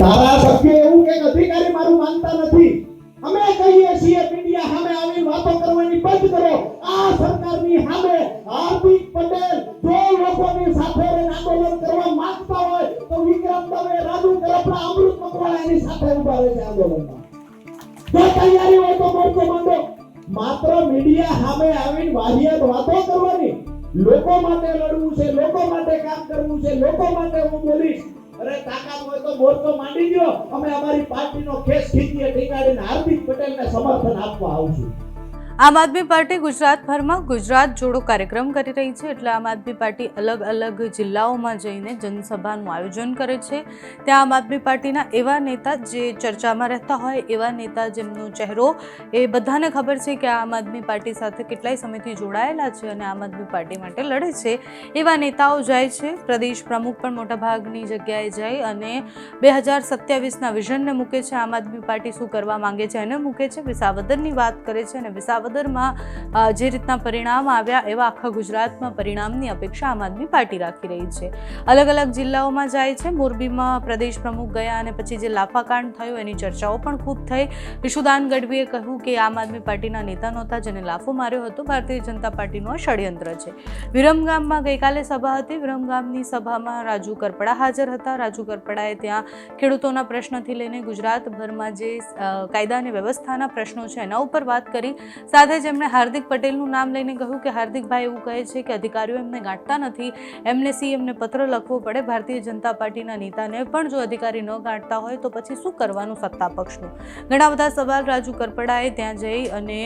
ધારાસભ્ય એવું કે અધિકારી મારું માનતા નથી. અમે કહીએ છીએ, મીડિયા સામે આવી વાતો કરવાની બંધ કરો. આ સરકારની સામે હાર્દિક પટેલ જો લોકોની સાથે આંદોલન કરવા માંગતા હોય, તો વિક્રમ દવે, રાજુ કરપડા અમૃત મકવાણા સાથે ઊભા રહે છે આંદોલનમાં. જો તૈયારી હોય તો મોરચો માંડો. માત્ર મીડિયા સામે આવીને વાહિયાત વાતો કરવાની. લોકો માટે લડવું છે, લોકો માટે કામ કરવું છે, લોકો માટે હું બોલીશ. અરે તાકાત હોય તો મોરચો માંડી દો અમે અમારી પાર્ટીનો કેસ ખીચીએ ટીકાડીને હાર્દિક પટેલને સમર્થન આપવા આવશું આમ આદમી પાર્ટી ગુજરાતભરમાં ગુજરાત જોડો કાર્યક્રમ કરી રહી છે. એટલે આમ આદમી પાર્ટી અલગ અલગ જિલ્લાઓમાં જઈને જનસભાનું આયોજન કરે છે. ત્યાં આમ આદમી પાર્ટીના એવા નેતા જે ચર્ચામાં રહેતા હોય, એવા નેતા જેમનો ચહેરો એ બધાને ખબર છે કે આમ આદમી પાર્ટી સાથે કેટલાય સમયથી જોડાયેલા છે અને આમ આદમી પાર્ટી માટે લડે છે. એવા નેતાઓ જાય છે. પ્રદેશ પ્રમુખ પણ મોટાભાગની જગ્યાએ જાય અને બે હજાર સત્યાવીસના વિઝનને મૂકે છે. આમ આદમી પાર્ટી શું કરવા માંગે છે એને મૂકે છે. વિસાવદરની વાત કરે છે અને વિસાવદરમાં અ, જે રીતના પરિણામ આવ્યા એવા આખા ગુજરાતમાં પરિણામની અપેક્ષા આમ આદમી પાર્ટી રાખી રહી છે. અલગ અલગ જિલ્લાઓમાં જાય છે. મોરબીમાં પ્રદેશ પ્રમુખ ગયા અને પછી જે લાફાકાંડ થયો એની ચર્ચાઓ પણ ખૂબ થઈ. વિશુદાન ગઢવીએ કહ્યું કે આમ આદમી પાર્ટીના નેતા નહોતા જેને લાફો માર્યો હતો. ભારતીય જનતા પાર્ટીનું આ ષડયંત્ર છે. વિરમગામમાં ગઈકાલે સભા હતી. વિરમગામની સભામાં રાજુ કરપડા હાજર હતા. રાજુ કરપડાએ ત્યાં ખેડૂતોના પ્રશ્નથી લઈને ગુજરાતભરમાં જે કાયદા અને વ્યવસ્થાના પ્રશ્નો છે એના ઉપર વાત કરી. સાથે જ એમણે હાર્દિક પટેલનું નામ લઈને કહ્યું કે હાર્દિકભાઈ એવું કહે છે કે અધિકારીઓ એમને ગાંઠતા નથી. એમને સીએમને પત્ર લખવો પડે. ભારતીય જનતા પાર્ટીના નેતાને પણ જો અધિકારી ન ગાંઠતા હોય તો પછી શું કરવાનું સત્તા પક્ષનું? ઘણા બધા સવાલ રાજુ કરપડાએ ત્યાં જઈ અને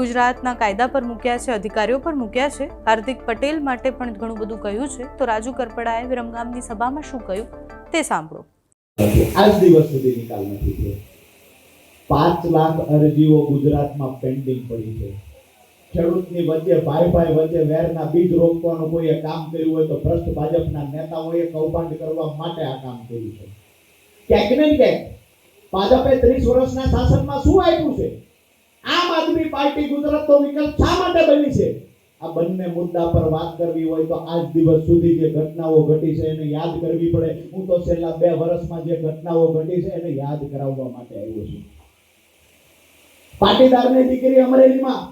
ગુજરાતના કાયદા પર મૂક્યા છે, અધિકારીઓ પર મૂક્યા છે. હાર્દિક પટેલ માટે પણ ઘણું બધું કહ્યું છે. તો રાજુ કરપડાએ વિરમગામની સભામાં શું કહ્યું તે સાંભળો. આજ દિવસ સુધી નિકાલ નથી થયો. પાંચ લાખ અરજીઓ ગુજરાતમાં પેન્ડિંગ પડી છે. ખેડૂતની વચ્ચે ભાઈ ભાઈ વચ્ચે વેરના બીજ રોપવાનું કોઈએ કામ કર્યું હોય તો ભ્રષ્ટ ભાજપના નેતાઓએ કૌભાંડ કરવા માટે આ કામ કર્યું છે. ક્યાંક ને ક્યાંક ભાજપે ત્રીસ વર્ષના શાસનમાં શું આપ્યું છે? આમ આદમી પાર્ટી ગુજરાતનો વિકલ્પ શા માટે બની છે? આ બંને મુદ્દા પર વાત કરવી હોય તો આજ દિવસ સુધી જે ઘટનાઓ ઘટી છે એને યાદ કરવી પડે. હું તો છેલ્લા બે વર્ષમાં જે ઘટનાઓ ઘટી છે એને યાદ કરાવવા માટે આવ્યો છું. પાટીદારની દીકરી અમરેલીમાં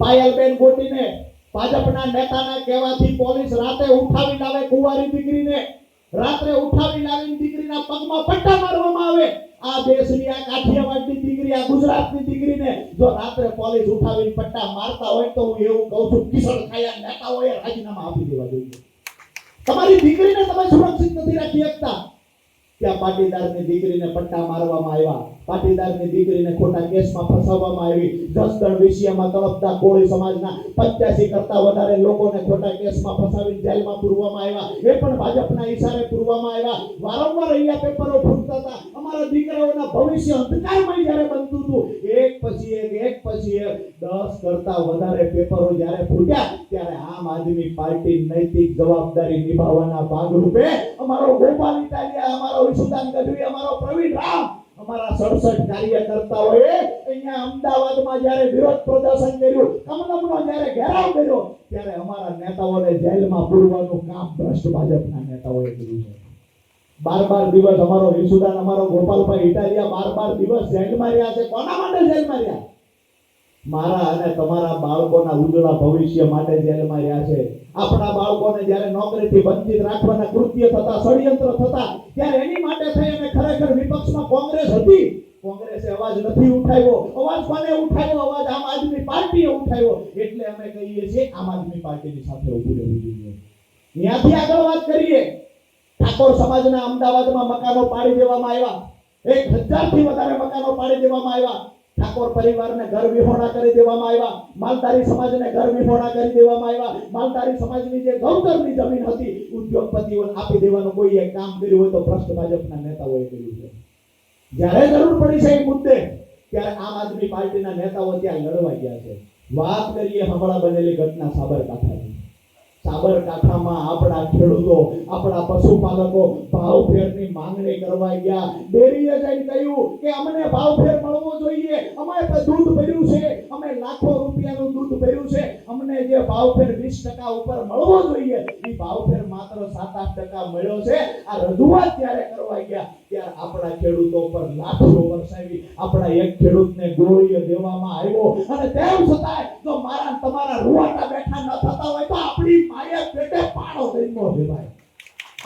પાયલબેન ગોટીને ભાજપના નેતાના કહેવાથી પોલીસ રાતે ઉઠાવી લાવે કુંવારી દીકરીને, રાત્રે ઉઠાવી લાવીને દીકરીના પગમાં પટ્ટા મારવામાં આવે. આ દેશની આ કાઠિયાવાડની દીકરી, આ ગુજરાતની દીકરીને જો રાત્રે પોલીસ ઉઠાવીને પટ્ટા મારતા હોય તો હું એવું કહું છું કિશોર ખાયા નેતાઓએ રાજીનામા આપી દેવા જોઈએ. તમારી દીકરીને તમે સુરક્ષિત નથી રાખી શકતા. ત્યાં પાટીદારની દીકરીને પટ્ટા મારવામાં આવ્યા. પાટીદારની દીકરીને ખોટા કેસમાં ફસાવવામાં આવી. જસદણ વિષયમાં તળપતા કોળી સમાજના પચાસી કરતા વધારે લોકોને ખોટા કેસમાં ફસાવી જેલમાં પૂરવામાં આવ્યા. એ પણ ભાજપના ઈશારે પૂરવામાં આવ્યા. વારંવાર અહીંયા પેપરો ફૂટતા હતા. અમારા દીકરાઓના ભવિષ્ય અંધકારમય જ્યારે બનતું હતું. એક પછી એક એક પછી એક. કરતા વધારે પેપરો જ્યારે ફૂટ્યા, ત્યારે આમ આદમી પાર્ટી નૈતિક જવાબદારી નિભાવવાના ભાગરૂપે અમારો ગોપાલ ઇટાલિયા, અમારો ઈશુદાન ગઢવી, અમારો પ્રવીણ રામ, અમારા સડસઠ કાર્યકર્તાઓએ અહીંયા અમદાવાદમાં જ્યારે વિરોધ પ્રદર્શન કર્યું, કમલમનો કર્યો, ત્યારે અમારા નેતાઓને જેલમાં પૂરવાનું કામ ભ્રષ્ટ ભાજપના નેતાઓએ કર્યું બાર બાર દિવસ અમારો ઈશુદાન અમારો ગોપાલભાઈ ઇટાલિયા બાર બાર દિવસ જેલમાં રહ્યા છે. કોના માટે જેલમાં રહ્યા? મારા અને તમારા બાળકોના ઉજળા ભવિષ્ય માટે જેલમાં રહ્યા છે. આપણા બાળકોને જ્યારે નોકરીથી વંચિત રાખવાના કૃત્ય થતા, ષડયંત્ર થતા, ત્યારે એની માટે થઈ અને ખરેખર વિપક્ષમાં કોંગ્રેસ હતી. કોંગ્રેસે અવાજ નથી ઉઠાવ્યો. અવાજ કોને ઉઠાવ્યો? અવાજ આમ આદમી પાર્ટીએ ઉઠાવ્યો. એટલે અમે કહીએ છીએ આમ આદમી પાર્ટીની સાથે ઊભું રહેવું જોઈએ. ત્યાંથી આગળ વાત કરીએ. ઠાકોર સમાજના અમદાવાદમાં મકાનો પાડી દેવામાં આવ્યા. એક હજારથી વધારે મકાનો પાડી દેવામાં આવ્યા. ઠાકોર પરિવારને ઘર વિહોણા કરી દેવામાં આવ્યા. માલધારી સમાજને ઘર વિહોણા કરી દેવામાં આવ્યા. માલધારી સમાજની જે ગૌતરની જમીન હતી, ઉદ્યોગપતિઓને આપી દેવાનું કોઈએ કામ કર્યું હોય તો ભ્રષ્ટ ભાજપના નેતાઓએ કર્યું છે. જ્યારે જરૂર પડી છે એ મુદ્દે, ત્યારે આમ આદમી પાર્ટીના નેતાઓ ત્યાં લડવા ગયા છે. વાત કરીએ હમણાં બનેલી ઘટના સાબરકાંઠાની. સાબરકાંઠામાં આપણા ખેડૂતો, આપણા પશુપાલકો ભાવફેરની માંગણી કરવા ગયા. ડેરીએ જઈને કહ્યું કે અમને ભાવફેર મળવો જોઈએ. અમે દૂધ ભર્યું છે. અમે લાખો રૂપિયાનું દૂધ ભર્યું છે. અમને જે ભાવફેર વીસ ટકા ઉપર મળવો જોઈએ એ ભાવફેર માત્ર સાત, આઠ ટકા મળ્યો છે. આ રજૂઆત ત્યારે કરવા ગયા, ત્યારે આપણા ખેડૂતો પર લાખો વરસાવી, આપણા એક ખેડૂતને ગોળીઓ દેવામાં આવ્યો. અને તેમ છતાંય, જો મારા તમારા રૂવાટા બેઠા ન થતા હોય તો આપણી માયા પેટે પાડો દઈને દેવાય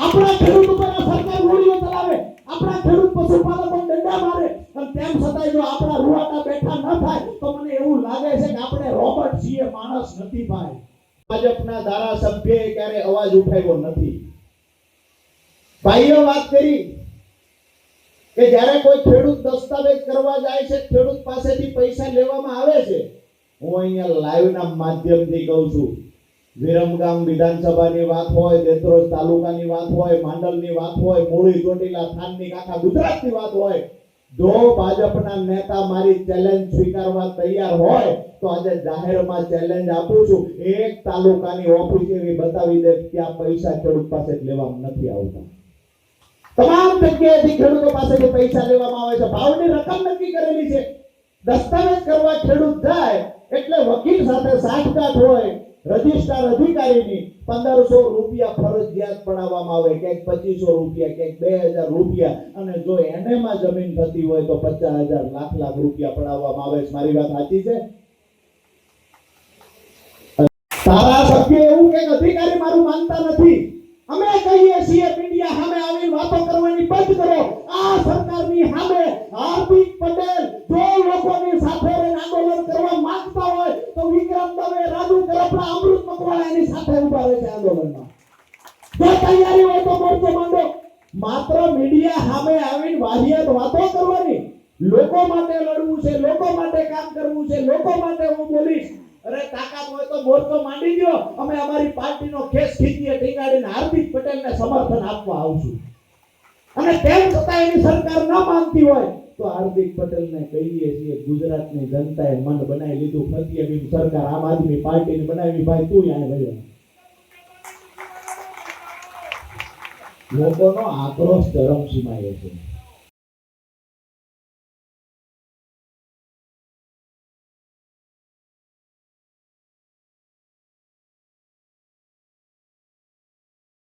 આપણા ખેડૂત ઉપર સરકાર ગોળીઓ ચલાવે. આપણા ખેડૂત પશુપાલકો દંડા મારે. અને તેમ છતાંય જો આપણા રૂવાટા છીએ માણસ નથી ભાઈ. ભાજપના ધારાસભ્યએ ક્યારે અવાજ ઉઠાવ્યો નથી. ભાઈઓ વાત કરી કે જ્યારે કોઈ ખેડૂત દસ્તાવેજ કરવા જાય છે, ખેડૂત પાસેથી પૈસા લેવામાં આવે છે, હું અહીંયા લાઈવના માધ્યમથી કહું છું. વિરમગામ વિધાનસભાની વાત હોય, દેત્રોજ તાલુકાની વાત હોય, માંડલની વાત હોય, મૂળી ચોટીલા થાનની કાંઠા ગુજરાતની વાત હોય જો ભાજપના નેતા મારી ચેલેન્જ સ્વીકારવા તૈયાર હોય, તો આજે જાહેરમાં ચેલેન્જ આપું છું. એક તાલુકાની ઓફિસ એવી બતાવી દે કે આ પૈસા ખેડૂત પાસે લેવામાં નથી આવતા. તમામ જગ્યાએથી ખેડૂતો પાસેથી પૈસા લેવામાં આવે છે. ભાવની રકમ નક્કી કરેલી છે. દસ્તાવેજ કરવા ખેડૂત જાય, એટલે વકીલ સાથે સાઠગાંઠ હોય રજિસ્ટ્રાર અધિકારીની પંદરસો રૂપિયા ફરજિયાત પડાવવામાં આવે. ક્યાંક પચીસો રૂપિયા, ક્યાંક બે હજાર રૂપિયા. અને જો એનેમાં જમીન થતી હોય તો પચાસ હજાર, લાખ લાખ રૂપિયા પડાવવામાં આવે મારી વાત સાચી છે? તારા સભ્ય એવું કે અધિકારી મારું માનતા નથી. અમે કહીએ છીએ, મીડિયા સામે આવી વાતો કરવાની બંધ કરો. આ સરકારની એની આવે છે આંદોલનમાં જો તૈયારી હોય તો મોરચો માંડો. માત્ર મીડિયા સામે આવીને વાહિયાત વાતો કરવાની. લોકો માટે લડવું છે, લોકો માટે કામ કરવું છે, લોકો માટે હું બોલીશ. અરે તાકાત હોય તો મોરચો માંડી દો અમે અમારી પાર્ટીનો ખેસ ખીચીએ, ટીંગાડીને હાર્દિક પટેલને સમર્થન આપવા આવશું અને તેમ છતાં એની સરકાર ન માનતી હોય, તો હાર્દિક પટેલને કહીએ છીએ, ગુજરાતની જનતાએ મન બનાવી લીધું. ફતીએ સરકાર આમ આદમી પાર્ટીની બનાવી. ભાઈ, તું અહીંયા રહ્યો લોકોનો આક્રોશ ચરમસીમાએ છે.